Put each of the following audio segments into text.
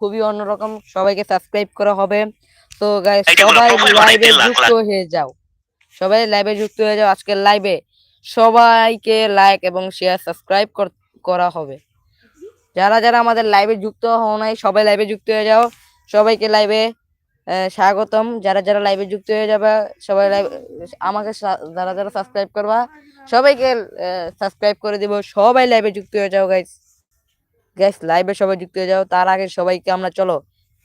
খুবই অন্যরকম সবাইকে সাবস্ক্রাইব করা হবে। তো গাইস সবাই লাইভে যুক্ত হয়ে যাও। সবাই লাইভে যুক্ত হয়ে যাও। আজকের লাইভে সবাইকে লাইক এবং শেয়ার সাবস্ক্রাইব করা হবে। যারা যারা আমাদের লাইভে যুক্ত হও নাই সবাই লাইভে যুক্ত হয়ে যাও। সবাইকে লাইভে স্বাগতম। যারা যারা লাইভে যুক্ত হয়ে যাবে সবাই লাইভ আমাকে যারা যারা সাবস্ক্রাইব করবা সবাইকে সাবস্ক্রাইব করে দিব। সবাই লাইভে যুক্ত হয়ে যাও গাইস গাইস লাইভে সবাই যুক্ত হয়ে যাও। তার আগে সবাইকে আমরা চলো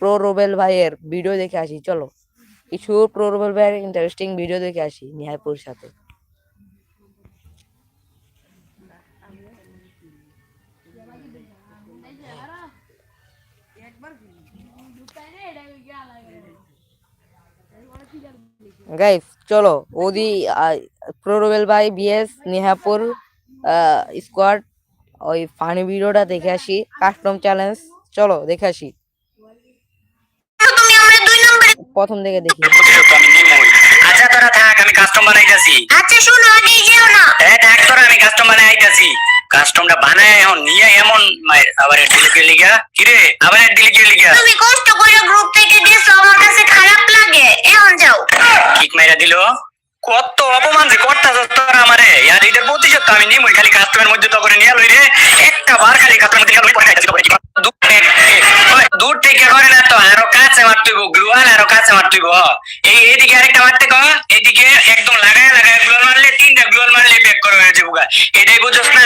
প্রো রোবেল ভাইয়ের ভিডিও দেখে আসি, চলো। কিছু প্রো রোবেল ভাইয়ের ইন্টারেস্টিং ভিডিও দেখে আসি নিহাইপুর সাথে। গাইস চলো ওদি প্রোরোবেল ভাই বিএস নিহাপুর স্কোয়াড ওই ফানি ভিডিওটা দেখে আসি। কাস্টম চ্যালেঞ্জ চলো দেখে আসি। তুমি আমরা দুই নম্বরে প্রথম থেকে দেখি। আচ্ছা তোরা থাক আমি কাস্টম বানাইতাছি। আচ্ছা শোনো আগেই যেও না এ থাক তোরা আমি কাস্টম বানাই আইতাছি কাস্টমটা বানায় এখন নিয়ে এমন আবার ডিলিকে লিগা কিরে? আবার ডিলিকে লিগা তুমি কষ্ট করে গ্রুপ থেকে দিছো আমার কাছে খারাপ লাগে। এখন যাও। কিক মাইরা দিল? কত অপমান যে করতাছ তোরা আমারে? ইয়ার এটার প্রতিশোধ আমি নিমই খালি কাস্টমের মধ্যে তো করে নিয়ে লই একটা বার খালি কাস্টমের মধ্যে লই পড়ে দূর থেকে করে না তো? আরও কাছে মারতেইব গ্লুয়াল আরও কাছে মারতেইব এই এইদিকে আরেকটা মারতে কো এইদিকে একদম লাগায় লাগায় গ্লুয়াল মারলে, তিনটা গ্লুয়াল মারলে ব্যাক করে হয়ে যাব এটাই বুঝছ না?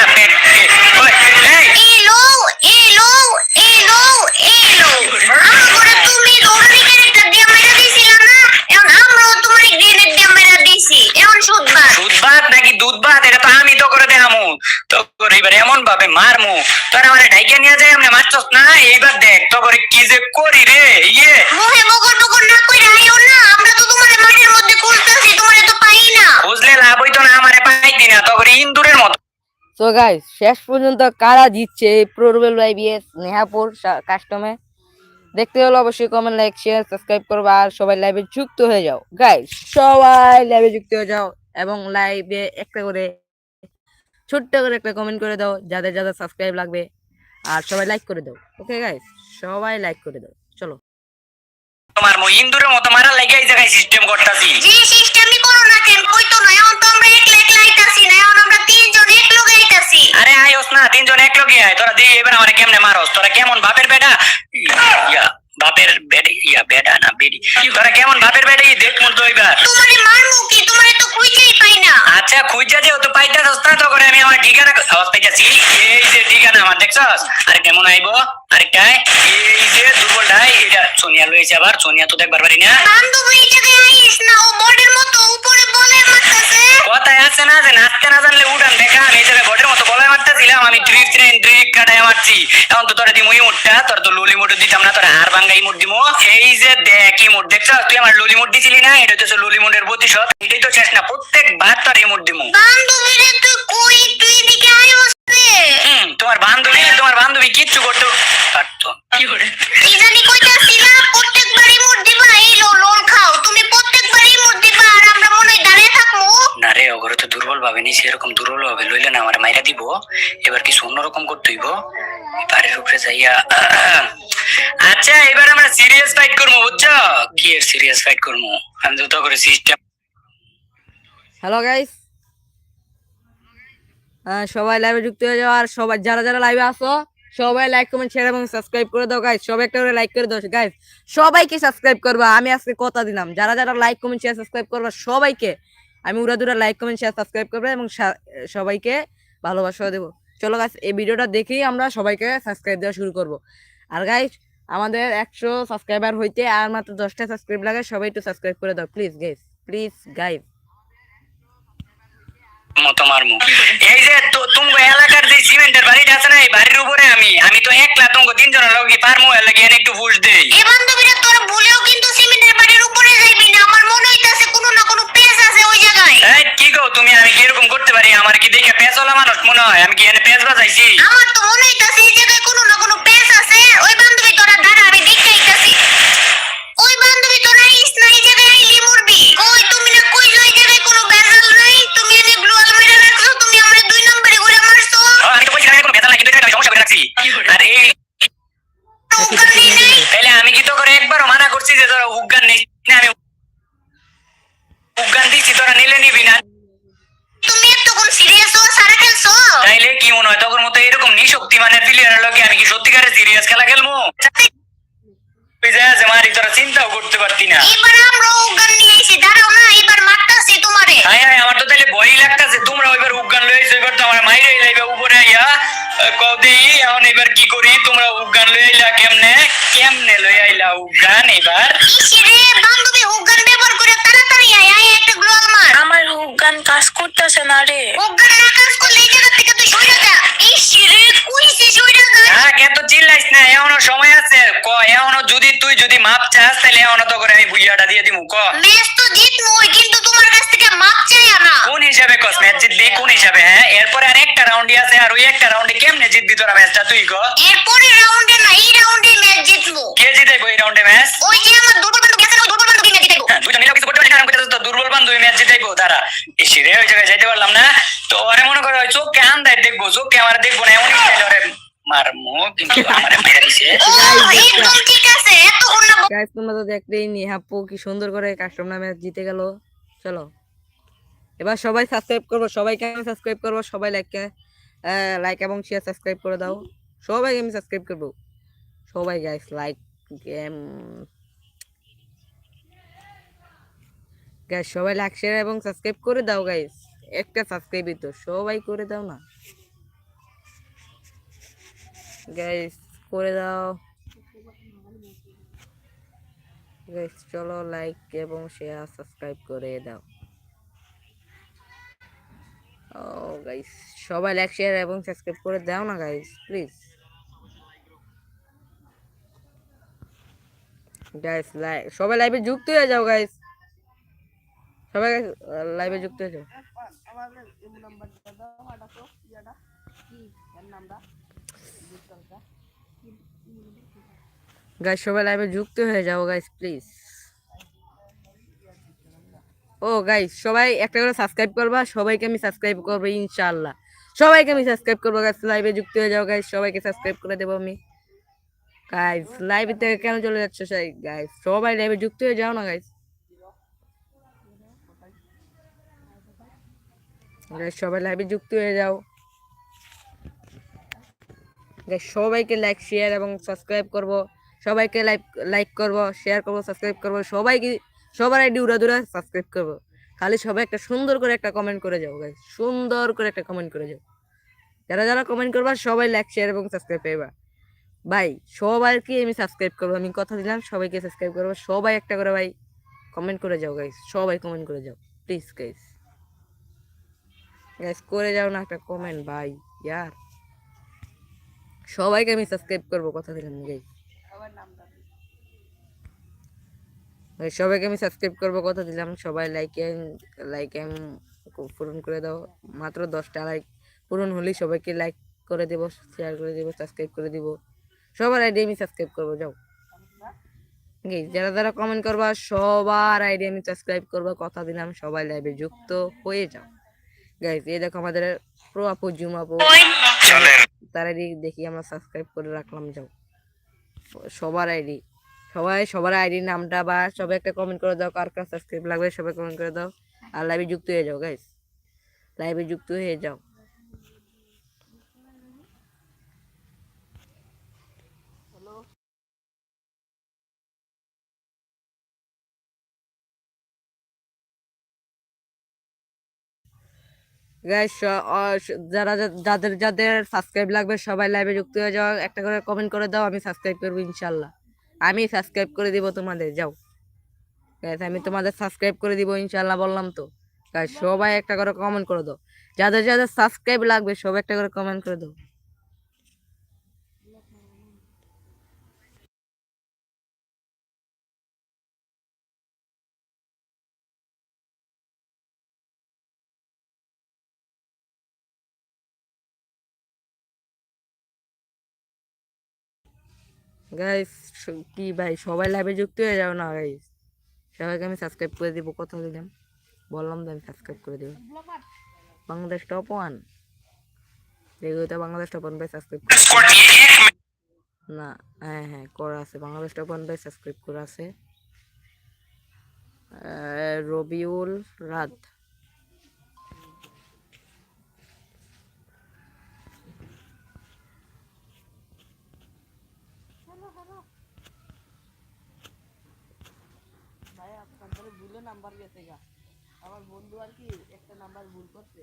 এবার এমন ভাবে মারমু। তোর আমার ডাইকে নিয়ে যায় আমি মারছস না? এইবার দেখ তো করে কি যে করি রে ইয়ে। মুখে বকর বকর না কইরা আইও না আমরা তো তোমার মাঠের মধ্যে খুঁজতেছি তোমারে তো পাই না। বুঝলে লাভ হইতো না আমারে পাইতি না তো করে ইন্দুরের মতো। তো গাইস শেষ পর্যন্ত কারা জিতছে এই প্রো রোবেল ভাই বিএস নেহাপুর কাস্টমে দেখতে হলে অবশ্যই কমেন্ট লাইক শেয়ার সাবস্ক্রাইব করবা আর সবাই লাইভে যুক্ত হয়ে যাও। গাইস সবাই লাইভে যুক্ত হয়ে যাও এবং লাইভে একটা করে ছোট্ট করে একটা কমেন্ট করে দাও যাদের যাদের সাবস্ক্রাইব লাগবে। আর সবাই লাইক করে দাও ওকে গাইস সবাই লাইক করে দাও চলো। তোমার মো ইন্দুরের মতো মারা লাগে এই জায়গায় সিস্টেম করতাছি। যে সিস্টেমই করো না কেন কইতো না এখন তো আমরা একলা একলা আইতাছি না এখন আমরা তিনজন এক লগে আইতাছি। আরে আইস না তিনজন এক লগে আয়। তোরা দিয়ে এবার আমারে কেমনে মারস? তোরা কেমন বাপের বেটা? ইয়া। বাপের বেডি ইয়া বেটা না বেডি। তোরা কেমন বাপের বেডি দেখ মন তো এবার। তোমারে মারমু কি তোমারে তো খুঁজেই পাই না। আচ্ছা খুঁজা যে তো পাইতা সস্তা তো করে আমি আমার ঠিকানা আওয়াজ পাইতাছি এই যে ঠিকানা আমার দেখছস? আরে কেমন আইবো? আরেকটা এই যে দুর্বলটাই এটা সোনিয়া লইছে আবার। সোনিয়া তো দেখবার পারি না। বান্ধবী এই জায়গায় আইস না ও বডির মতো উপরে বলে মারতাছে। কথায় আছে না যে নাচতে না জানলে উঠান দেখা আমি এই জায়গায় বটের মতো বলায় মারতেছিলাম আমি ট্রিক মারছি এখন তো তোরা দিমু ইমুটটা তোর তো ললি মুট দিতাম না তোর হার ভাঙ্গা ইমুট দিমু। এই যে দেখ ইমুট দেখছ? তুই আমার ললি মুট দিছিলি না? এটা হচ্ছে ললি মুটের প্রতিশোধ। এটাই তো শেষ না প্রত্যেকবার তোর ইমুট দিমু। বান্ধবী রে তুই কই? তুই এদিকে আইস রে হুম তোমার বান্ধবী তোমার বান্ধবী কিচ্ছু করতে পারতো। কি করে? কি জানি কইতাছি না প্রত্যেকবারই মুড দিবা। এই লোল খাও। তুমি প্রত্যেকবারই মুড দিবা আর আমরা মনে হয় দাঁড়িয়ে থাকব না রে ওগরে তো দুর্বল ভাবে নিছি এরকম দুর্বল ভাবে লইলে না আমার মাইরা দিব, এবার কিছু অন্যরকম করতে হইব। বাড়ির উপরে যাইয়া আচ্ছা এবার আমরা সিরিয়াস ফাইট করব, বুঝছ? কি এর সিরিয়াস ফাইট করব? আমি তো করে সিস্টেম হ্যালো গাইস সবাই লাইভে যুক্ত হয়ে যাও, আর সবাই যারা যারা লাইভে আসো সবাই লাইক কমেন্ট শেয়ার এবং সাবস্ক্রাইব করে দাও গাইস সবাই একটা করে লাইক করে দাও গাইস সবাইকে সাবস্ক্রাইব করবা, আমি আজকে কথা দিলাম। যারা যারা লাইক কমেন্ট শেয়ার সাবস্ক্রাইব করবা, সবাইকে। আমি উড়া দুরা লাইক কমেন্ট শেয়ার সাবস্ক্রাইব করবে এবং সবাইকে ভালোবাসা দেবো। চলো গাইস এই ভিডিওটা দেখেই আমরা সবাইকে সাবস্ক্রাইব দেওয়া শুরু করব। আর গাইস আমাদের একশো সাবস্ক্রাইবার হইতে আর মাত্র দশটা সাবস্ক্রাইব লাগে সবাই একটু সাবস্ক্রাইব করে দাও প্লিজ গাইস প্লিজ মতো মারমু। এই যে তুমি এলাকার যে সিমেন্টের বাড়িটা আছে না এই বাড়ির উপরে আমি আমি তো একলা তুমি তিনজনের লোক পারমু? একটু ফুস দেই। এ বান্ধবীরা তোরা ভুলেও তোরা নিলে নিবি না। তুমি এতক্ষণ সিরিয়াস ও সারা খেলছো? তাইলে কি মনে হয় তখন মতো এরকম নিশক্তিমানের প্লেয়ারের লগে আমি কি সত্যিকারের সিরিয়াস খেলা খেলব? তুই মারি তোরা চিন্তাও করতে পারতি না। এবার আমরা উগান নিয়ে আইছি দাঁড়াও না এবার মারতাছি তোমারে। হাই হাই আমার তো তাইলে ভয়ই লাগতাছে তোমরা ওইবার উগান লই আইছো এবার তো আমার মাইরে লাইবে উপরে আইয়া কদি এখন এবার কি করি তোমরা উগান লই আইলা কেমনে? কেমনে লই আইলা উগান এবার? ইসিরে বান্ধবী উগান ব্যবহার করে তাড়াতাড়ি আয় আয় একটা গ্লোয়াল মার আমার কাজ করতেছে না রে। উগান না কাজ করলে এই জায়গা থেকে তুই সরে যা। ইসিরে কইছি সরে যা। হ্যাঁ কে তো চিল্লাইস না এখনও সময় আছে। ক এখনও যদি তুই যদি মাপ চাস তাহলে এখনও তো করে আমি বুঝিয়াটা দিয়ে দিমু ক। ম্যাচ তো জিতমুই কিন্তু তোমার কাছ থেকে মাপ চাই না। কোন হিসাবে কস ম্যাচ জিতবি কোন হিসাবে হ্যাঁ? এরপরে আর একটা রাউন্ডই আছে আর ওই একটা রাউন্ডে কেমনে জিতবি তোরা ম্যাচটা তুই ক? এরপরে রাউন্ডে না এই রাউন্ডে ম্যাচ জিতবো। কে জিতাইবো এই রাউন্ডে ম্যাচ? ওই যে আমার দুর্বল বান্ধবী আছে না, ওই দুর্বল বান্ধবী ম্যাচ জিতাইবো হ্যাঁ, দুইটা মিলে কিছু করতে পারি না আমি কইতাছি তো দুর্বল তারা এসে রে ওই জায়গায় যাইতে পারলাম না। তো ওরে মনে করো ওই চোখকে আন্দায় দেখব চোখকে আমার দেখব না এমন স্টাইল ওরে মারমু কিন্তু আমারে মাইরা দিছে। ঠিক আছে এতক্ষণ না গাইস তোমরা তো দেখলেই নি হাপ্পু কি সুন্দর করে ম্যাচ জিতে গেল। চলো। এবার সবাই সাবস্ক্রাইব করব সবাইকে আমি সাবস্ক্রাইব করব সবাই লাইক লাইক এবং শেয়ার সাবস্ক্রাইব করে দাও। সবাই আমি সাবস্ক্রাইব করব। সবাই গাইস লাইক গেম গাইস সবাই লাইক শেয়ার এবং সাবস্ক্রাইব করে দাও গাইস একটা সাবস্ক্রাইবই তো, সবাই করে দাও না। গাইস করে দাও। গাইস চলো লাইক এবং শেয়ার সাবস্ক্রাইব করে দাও। ও গাইস সবাই লাইক শেয়ার এবং সাবস্ক্রাইব করে দাও না গাইস প্লিজ গাইস লাইক সবাই লাইভে যুক্ত হয়ে যাও গাইস সবাই লাইভে যুক্ত হয়েছে। গাইস সবাই লাইভে যুক্ত হয়ে যাও গাইস প্লিজ ও গাইস সবাই একটা করে সাবস্ক্রাইব করবা, সবাইকে আমি সাবস্ক্রাইব করব, ইনশাআল্লাহ। সবাইকে আমি সাবস্ক্রাইব করব গাইস লাইভে যুক্ত হয়ে যাও গাইস সবাইকে সাবস্ক্রাইব করে দেবো আমি। গাইস লাইভ থেকে কেন চলে যাচ্ছে, সেই গাইস সবাই লাইভে যুক্ত হয়ে যাও না গাইস সবাই লাইভে যুক্ত হয়ে যাও। সবাইকে লাইক শেয়ার এবং সাবস্ক্রাইব করব। সবাইকে লাইক লাইক করব শেয়ার করব সাবস্ক্রাইব করব। সবাইকে, সবার আইডি উড়া দুরা সাবস্ক্রাইব করব। খালি সবাই একটা সুন্দর করে একটা কমেন্ট করে যাও গাইস সুন্দর করে একটা কমেন্ট করে যাও। যারা যারা কমেন্ট করবা, সবাই লাইক শেয়ার এবং সাবস্ক্রাইব পাইবা। ভাই, সবাইকে আমি সাবস্ক্রাইব করব। আমি কথা দিলাম, সবাইকে সাবস্ক্রাইব করব। সবাই একটা করে, ভাই কমেন্ট করে যাও গাইস সবাই কমেন্ট করে যাও। প্লিজ গাইস গাইস করে যাও না একটা কমেন্ট ভাই ইয়ার। সবাইকে আমি সাবস্ক্রাইব করব কথা দিলাম গাইস ভাই সবাইকে আমি সাবস্ক্রাইব করব কথা দিলাম। সবাই লাইক লাইক পূরণ করে দাও। মাত্র দশটা লাইক পূরণ হলেই সবাইকে লাইক করে দেবো শেয়ার করে দেবো সাবস্ক্রাইব করে দিব। সবার আইডি আমি সাবস্ক্রাইব করব যাও। যারা যারা কমেন্ট করবা সবার আইডি আমি সাবস্ক্রাইব করব কথা দিলাম। সবাই লাইভে যুক্ত হয়ে যাও। গাইজ এই দেখো আমাদের প্রো আপু জুম আপু তার আইডি দেখি আমরা সাবস্ক্রাইব করে রাখলাম যাও। সবার আইডি। সবাই সবার আইডির নামটা বা সবাই একটা কমেন্ট করে দাও কার কার সাবস্ক্রাইব লাগবে সবাই কমেন্ট করে দাও। আর লাইভে যুক্ত হয়ে যাও গাইজ লাইভে যুক্ত হয়ে যাও। যারা যাদের যাদের সাবস্ক্রাইব লাগবে, সবাই লাইভে যুক্ত হয়ে যাও। একটা করে কমেন্ট করে দাও, আমি সাবস্ক্রাইব করব ইনশাল্লাহ আমি সাবস্ক্রাইব করে দিব তোমাদের, যাও। গাইস আমি তোমাদের সাবস্ক্রাইব করে দিব ইনশাল্লাহ বললাম তো। গাইস সবাই একটা করে কমেন্ট করে দাও। যাদের যাদের সাবস্ক্রাইব লাগবে, সবাই একটা করে কমেন্ট করে দাও। গাইস কি ভাই, সবাই লাইভে যুক্ত হয়ে যাও না গাইস সবাইকে আমি সাবস্ক্রাইব করে দিব, কথা দিলাম। বললাম তো আমি সাবস্ক্রাইব করে দেব। বাংলাদেশ টপ ওয়ান দেখো তো বাংলাদেশ টপ ওয়ান ভাই সাবস্ক্রাইব না হ্যাঁ হ্যাঁ করা আছে। বাংলাদেশ টপ ওয়ান ভাই সাবস্ক্রাইব করা আছে। রবিউল রাত ভাই আপনাদের ভুলে নাম্বার গেছে গা। আমার বন্ধু আর কি একটা নাম্বার ভুল করছে।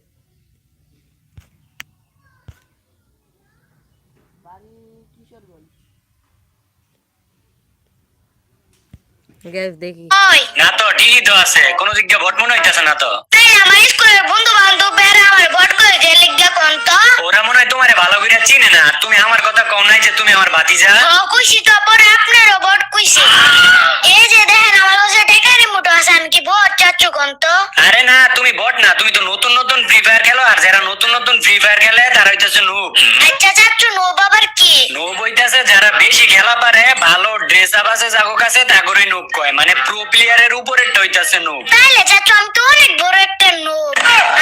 বাড়ি কিশোরগঞ্জ। গ্যাস দেখি। ওই! না তো ঠিকই তো আছে। কোনো দিক দিয়ে ভোট মনে হইতেছে না তো তাই আমার স্কুলের বন্ধু বান্ধব আমার ভোট করে যে লিখা কোন তো? ওরা মনে হয় তোমারে ভালো করে চিনে না তুমি আমার কথা কম নাই যে তুমি আমার ভাতিজা। ও খুশি তো পরে আপনারও ভোট খুশি। এই যে দেখেন আমার কাছে টেকারি মুঠো আছে আমি কি ভোট চাচ্ছু কোন তো? আরে না তুমি বট না তুমি তো নতুন নতুন ফ্রি ফায়ার খেলো আর যারা নতুন নতুন ফ্রি ফায়ার খেলে তারা হইতেছে নুব আচ্ছা চাচ্ছু নো বাবার কি? নুব হইতেছে যারা বেশি খেলা পারে ভালো ড্রেস আপ আছে জাগো কাছে তাগরে নুব কয়। মানে প্রো প্লেয়ারের উপরে হইতেছে নুব তাহলে চাচ্ছু আমি তো অনেক বড় একটা নো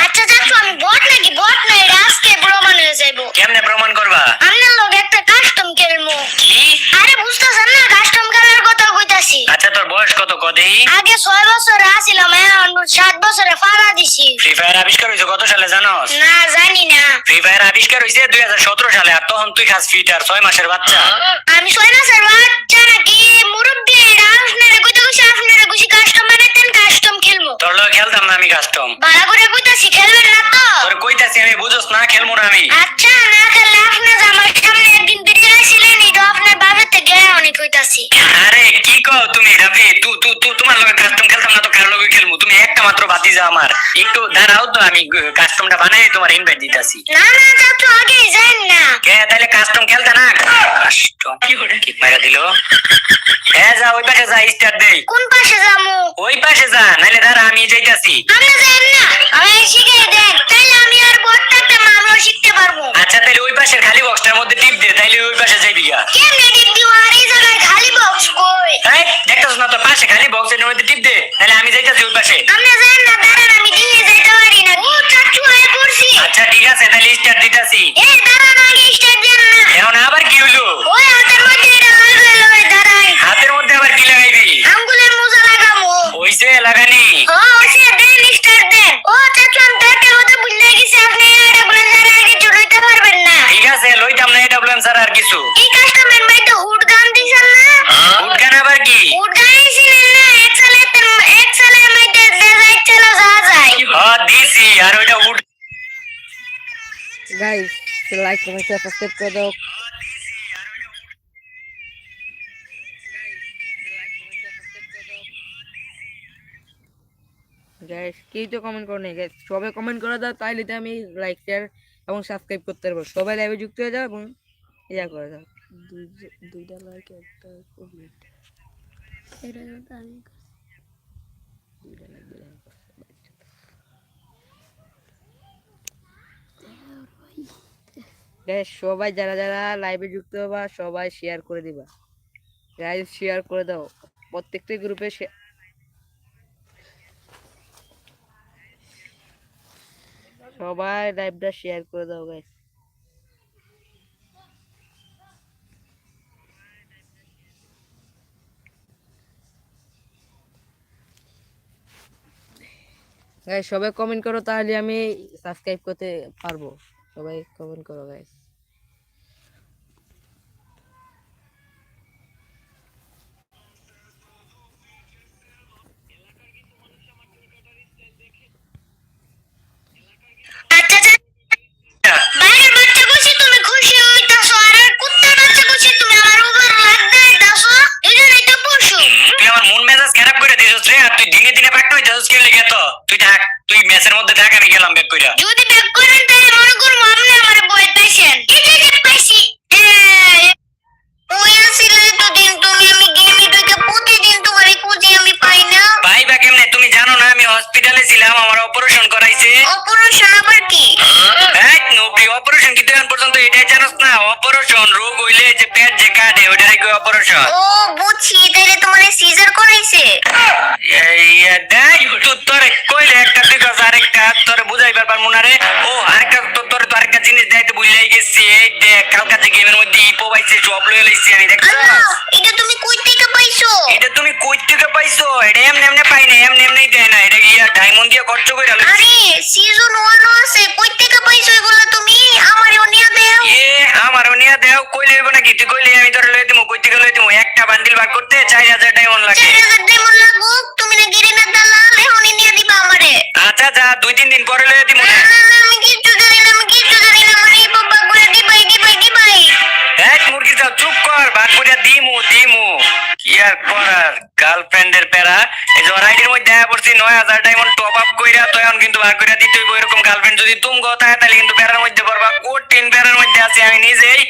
আচ্ছা চাচ্ছু আমি ভোট নাকি? ভোট নাই এটা আজকে প্রমাণ হয়ে যাইবো। কেমনে প্রমাণ করবা আপনার লোক একটা কাস্টম খেলব কি আরে বুঝতেছেন না কাস্টম খেলার কথা কইতাছি আচ্ছা তোর বয়স কত কদেই আগে ছয় বছরে আসিলাম এখন সাত বছরে ফাড়া ফ্রি ফায়ার আবিষ্কার হয়েছে কত সালে জানোস না জানি না। ফ্রি ফায়ার আবিষ্কার হয়েছে দুই হাজার সতেরো সালে আর তখন তুই খাস ফিটার ছয় মাসের বাচ্চা। আমি ছয় মাসের বাচ্চা নাকি? মুরব্বী আপনারা কইতে কইছি আপনারা কইছি কাস্টম বানাইতেন কাস্টম খেলব। তোর লগে খেলতাম না আমি কাস্টম ভালো করে কইতাছি খেলবেন না তো? তোর কইতাছি আমি বুঝোস না খেলব না আমি। আচ্ছা না খেললে একটু দাঁড়াও তো আমি কাস্টমটা বানাই তোমার ইনভাইট দিতাছি। না না চাচু আগে যান না। কে তাহলে কাস্টম খেলতে না? কাস্টম কি করে কি মারা দিল? হ্যাঁ যা ওই পাশে যা স্টার্ট দেই। কোন পাশে যামু ওই পাশে যা নাইলে দাঁড়া আমি যাইতাছি। আপনি যান না। আমি শিখে দেখ তাইলে আমি আর বড়টাতে মামলা শিখতে পারব। আচ্ছা তাহলে ওই পাশের খালি বক্সটার মধ্যে টিপ দে তাইলে ওই পাশে যাইবি গা। কেমনে দিদি আর এই জায়গায় খালি বক্স কই এই দেখতেছ না তো পাশে খালি বক্সের মধ্যে টিপ দে তাহলে আমি যাইতাছি ওই পাশে। আপনি যান না দাঁড়ান আমি দিয়ে যাইতে পারি না। ও চাচু আয় পড়ছি। আচ্ছা ঠিক আছে তাহলে স্টার্ট দিতাছি। এই দাঁড়ান আগে স্টার্ট দেন না। এখন আবার কি হইল? ওই হাতের মধ্যে এটা লাগলে লই দাঁড়াই। হাতের মধ্যে আবার কি লাগাইবি আঙ্গুলের মোজা লাগামু ওইসে লাগানি। ও ওসে দেন স্টার্ট দেন। ও চাচু আমি দেখতে হতে ভুলে গেছি আপনি এটা বলেন জানা আগে চড়াইতে পারবেন না। ঠিক আছে লইতাম না এটা বললাম স্যার আর কিছু। এই কাস্টমার ভাই উঠগান আবার কি? হুড গান ছিলেন না এক সালে এক সালের মধ্যে দেখা চলো যা যায় হ্যাঁ দিছি আর ওইটা উঠ guys like comment share subscribe করে দাও। গাইস কেউ তো কমেন্ট করে নেই গাইস সবাই কমেন্ট করে দাও তাইলে তো আমি লাইক শেয়ার এবং সাবস্ক্রাইব করতে পারব। সবাই লাইভে যুক্ত হয়ে যাও এবং ইয়া করে দাও। দুইটা লাইক একটা কমেন্ট সবাই যারা যারা লাইভে যুক্ত হবা, সবাই শেয়ার করে দিবা। গাইস শেয়ার করে দাও। প্রত্যেকটা গ্রুপে সবাই লাইভটা শেয়ার করে দাও গাইস গাইস সবাই কমেন্ট করো তাহলে আমি সাবস্ক্রাইব করতে পারব। সবাই কমেন্ট করো গাইস আমি গেলাম কই অপারেশন ও বুঝছি তাহলে তোমার সিজার করাইছে তোরে কইলে একটা কাজ আরেকটা তোরে বুঝাইবার পারব না রে ও আরেকটা তোর তোর তো আরেকটা জিনিস দেখাইতে ভুলেই গেছি। এই দেখ কালকা যে গেমের মধ্যে ইপো পাইছে সব লয়ে লইছি আমি দেখছ এটা তুমি কই থেকে পাইছো? এটা তুমি কই থেকে পাইছো? এটা এমনি এমনি পাই না এমনি এমনি দেয় না এটা ইয়া ডায়মন্ড দিয়ে খরচ করে আলো আরে সিজন ওয়ানও আছে কই থেকে পাইছো এগুলো তুমি? আমারও নিয়ে দেও। এ আমার নিয়ে দেও কই লইব নাকি? তুই কইলে আমি তোর লই দিমু কই গেলে তুমি একটা বান্ডিল ভাগ করতে 4000 ডায়মন্ড লাগে। চার হাজার ডায়মন্ড লাগুক তুমি না গিরিনা দালাল এখনই নিয়ে দিবা আমারে। আচ্ছা যা দুই তিন দিন পরে লয়ে দিমু। গার্লফ্রেন্ডের প্যারা এই যে ওর মধ্যে আয়া পড়ছি নয় হাজার ডায়মন্ড টপ আপ কইরা তো এখন কিন্তু ভাগ করে দিতে হইব এরকম গার্লফ্রেন্ড যদি তুমি কথা হয় তাহলে কিন্তু প্যারার মধ্যে পড়বা কঠিন প্যারার মধ্যে আছি আমি নিজেই?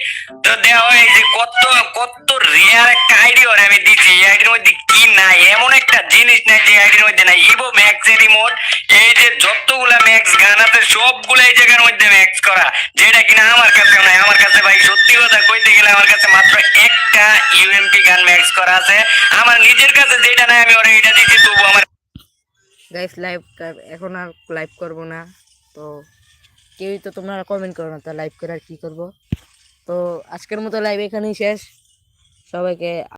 তো দেওয়া এই যে কত কত রিয়ার একটা আইডি ওরে আমি দিচ্ছি এই আইডির মধ্যে কি নাই? এমন একটা জিনিস নাই যে আইডির মধ্যে নাই। ইভো ম্যাক্স রিমোট এই যে যতগুলা ম্যাক্স গান আছে, সবগুলো এই জায়গার মধ্যে ম্যাক্স করা। যেটা কিনা আমার কাছে নাই। আমার কাছে ভাই, সত্যি কথা কইতে গেলে আমার কাছে মাত্র একটা ইউএমপি গান ম্যাক্স করা আছে। আমার নিজের কাছে যেটা নাই, আমি ওরে এটা দিচ্ছি তবু আমার গাইস লাইভ এখন আর লাইভ করব না। তো কেউই তো তোমরা কমেন্ট করো না, তা লাইভ করে আর কি করব? তো আজকের মতো লাইভ এখানেই শেষ। সবাইকে